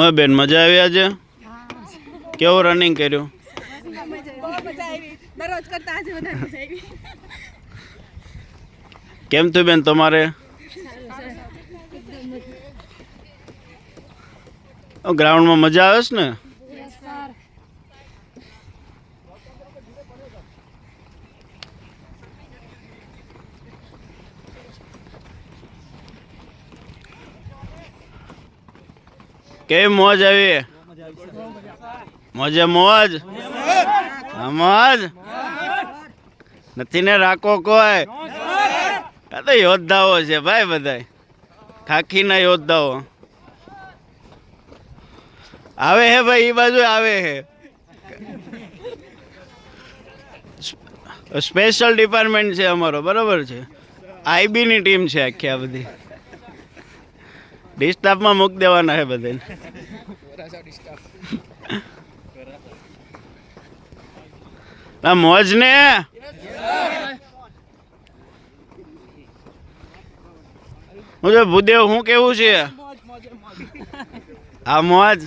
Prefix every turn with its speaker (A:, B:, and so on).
A: હવે બેન મજા આવી આજે? કેવું રનિંગ કર્યું? કેમ થયું બેન તમારે? ગ્રાઉન્ડમાં મજા આવે છે ને? કેવી મોજ આવી? મોજે મોજ? મોજ? નથી ને રાખો કોઈ? આ તો યોદ્ધાઓ છે ભાઈ બધા ખાખીના યોદ્ધાઓ. આવે હે ભાઈ એ બાજુ આવે હે. સ્પેશિયલ ડિપાર્ટમેન્ટ છે અમારો, બરાબર છે. આઈબીની ટીમ છે આખી આ બધી. ડિસ્ટાફમાં મૂક દેવાના છે બધાને. ના મોજ ને હું ભૂદેવ શું કેવું છે? આ મોજ.